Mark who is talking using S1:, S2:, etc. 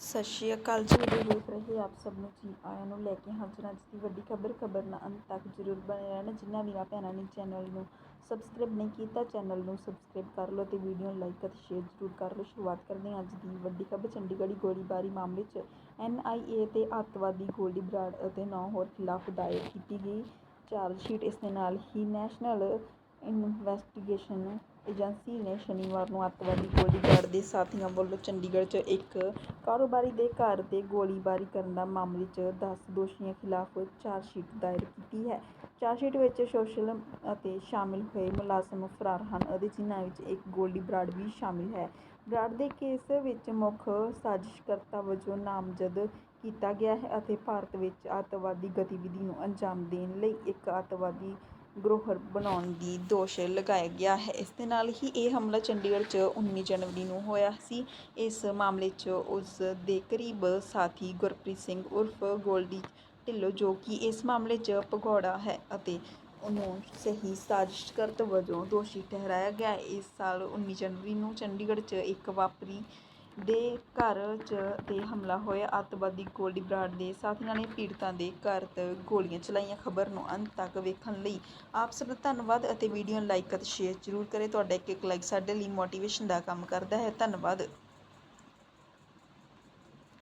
S1: ਸਤਿ ਸ਼੍ਰੀ ਅਕਾਲ ਜੀ ਵੀਡੀਓ ਦੇਖ ਰਹੇ ਆਪ ਸਭ ਨੂੰ ਜੀ। ਆਇਆਂ ਨੂੰ ਲੈ ਕੇ ਹਾਜ਼ਰ ਅੱਜ ਦੀ ਵੱਡੀ ਖਬਰ ਖਬਰ ਨਾਲ ਅੰਤ ਤੱਕ ਜ਼ਰੂਰ ਬਣੇ ਰਹਿਣਾ। ਜਿਨ੍ਹਾਂ ਵੀਰਾਂ, ਭੈਣਾਂ ਨੇ ਚੈਨਲ ਨੂੰ ਸਬਸਕ੍ਰਾਈਬ ਨਹੀਂ ਕੀਤਾ, ਚੈਨਲ ਨੂੰ ਸਬਸਕ੍ਰਾਈਬ ਕਰ ਲਓ ਤੇ ਵੀਡੀਓ ਨੂੰ ਲਾਈਕ ਅਤੇ ਸ਼ੇਅਰ ਜ਼ਰੂਰ ਕਰ ਲਓ। ਸ਼ੁਰੂਆਤ ਕਰਦੇ ਹਾਂ ਅੱਜ ਦੀ ਵੱਡੀ ਖਬਰ। ਚੰਡੀਗੜ੍ਹ ਗੋਲੀਬਾਰੀ ਮਾਮਲੇ 'ਚ ਐਨਆਈਏ ਤੇ ਅੱਤਵਾਦੀ ਗੋਲਡੀ ਬਰਾੜ ਅਤੇ ਨੌ ਹੋਰ ਖਿਲਾਫ ਦਾਇਰ ਕੀਤੀ ਗਈ। ਚਾਰਜ ਸ਼ੀਟ ਇਸ ਦੇ ਨਾਲ ਹੀ ਨੈਸ਼ਨਲ ਇਨਵੈਸਟੀਗੇਸ਼ਨ ਏਜੰਸੀ ਨੇ ਸ਼ਨੀਵਾਰ ਨੂੰ ਅੱਤਵਾਦੀ ਗੋਲਡੀ ਬਰਾੜ ਦੇ ਸਾਥੀਆਂ ਵੱਲੋਂ ਚੰਡੀਗੜ੍ਹ 'ਚ ਇੱਕ ਕਾਰੋਬਾਰੀ ਦੇ ਘਰ 'ਤੇ ਗੋਲੀਬਾਰੀ ਕਰਨ ਦਾ ਮਾਮਲੇ 'ਚ 10 ਦੋਸ਼ੀਆਂ ਖਿਲਾਫ ਚਾਰਜਸ਼ੀਟ ਦਾਇਰ ਕੀਤੀ ਹੈ। ਚਾਰਜਸ਼ੀਟ ਵਿੱਚ ਸੋਸ਼ਲ ਅਤੇ ਸ਼ਾਮਿਲ ਹੋਏ ਮੁਲਾਜ਼ਮ ਫਰਾਰ ਹਨ। ਅਤੇ ਜਿਨ੍ਹਾਂ ਵਿੱਚ ਇੱਕ ਗੋਲੀ ਬਰਾੜ ਵੀ ਸ਼ਾਮਿਲ ਹੈ। ਬਰਾੜ ਦੇ ਕੇਸ ਵਿੱਚ ਮੁੱਖ ਸਾਜ਼ਿਸ਼ਕਰਤਾ ਵਜੋਂ ਨਾਮਜ਼ਦ ਕੀਤਾ ਗਿਆ ਹੈ ਅਤੇ ਭਾਰਤ ਵਿੱਚ ਅੱਤਵਾਦੀ ਗਤੀਵਿਧੀ ਨੂੰ ਅੰਜਾਮ ਦੇਣ ਲਈ ਇੱਕ ਅੱਤਵਾਦੀ ਗਰੋਹਰ ਬਣਾਉਣ ਦੀ ਦੋਸ਼ ਲਗਾਇਆ ਗਿਆ ਹੈ। ਇਸ ਦੇ ਨਾਲ ਹੀ ਇਹ ਹਮਲਾ ਚੰਡੀਗੜ੍ਹ 'ਚ 19 ਜਨਵਰੀ ਨੂੰ ਹੋਇਆ ਸੀ। ਇਸ ਮਾਮਲੇ 'ਚ ਉਸ ਦੇ ਕਰੀਬ ਸਾਥੀ ਗੁਰਪ੍ਰੀਤ ਸਿੰਘ ਉਰਫ ਗੋਲਡੀ ਢਿੱਲੋਂ ਜੋ ਕਿ ਇਸ ਮਾਮਲੇ 'ਚ ਭਗੌੜਾ ਹੈ ਅਤੇ ਉਹਨੂੰ ਸਹੀ ਸਾਜ਼ਿਸ਼ਕਰਤ ਵਜੋਂ ਦੋਸ਼ੀ ਠਹਿਰਾਇਆ ਗਿਆ। ਇਸ ਸਾਲ 19 ਜਨਵਰੀ ਨੂੰ ਚੰਡੀਗੜ੍ਹ 'ਚ ਇੱਕ ਵਾਪਰੀ ਦੇ ਘਰ 'ਚ ਤੇ ਹਮਲਾ ਹੋਇਆ। ਅੱਤਵਾਦੀ ਗੋਲਡੀ ਬਰਾੜ ਦੇ ਸਾਥੀਆਂ ਨੇ ਪੀੜਤਾਂ ਦੇ ਘਰ 'ਤੇ ਗੋਲੀਆਂ ਚਲਾਈਆਂ। ਖਬਰ ਨੂੰ ਅੰਤ ਤੱਕ ਵੇਖਣ ਲਈ ਆਪ ਸਭ ਦਾ ਧੰਨਵਾਦ ਅਤੇ ਵੀਡੀਓ ਨੂੰ ਲਾਈਕ ਅਤੇ ਸ਼ੇਅਰ ਜ਼ਰੂਰ ਕਰੇ। ਤੁਹਾਡਾ ਇੱਕ ਇੱਕ ਲਾਈਕ ਸਾਡੇ ਲਈ ਮੋਟੀਵੇਸ਼ਨ ਦਾ ਕੰਮ ਕਰਦਾ ਹੈ। ਧੰਨਵਾਦ।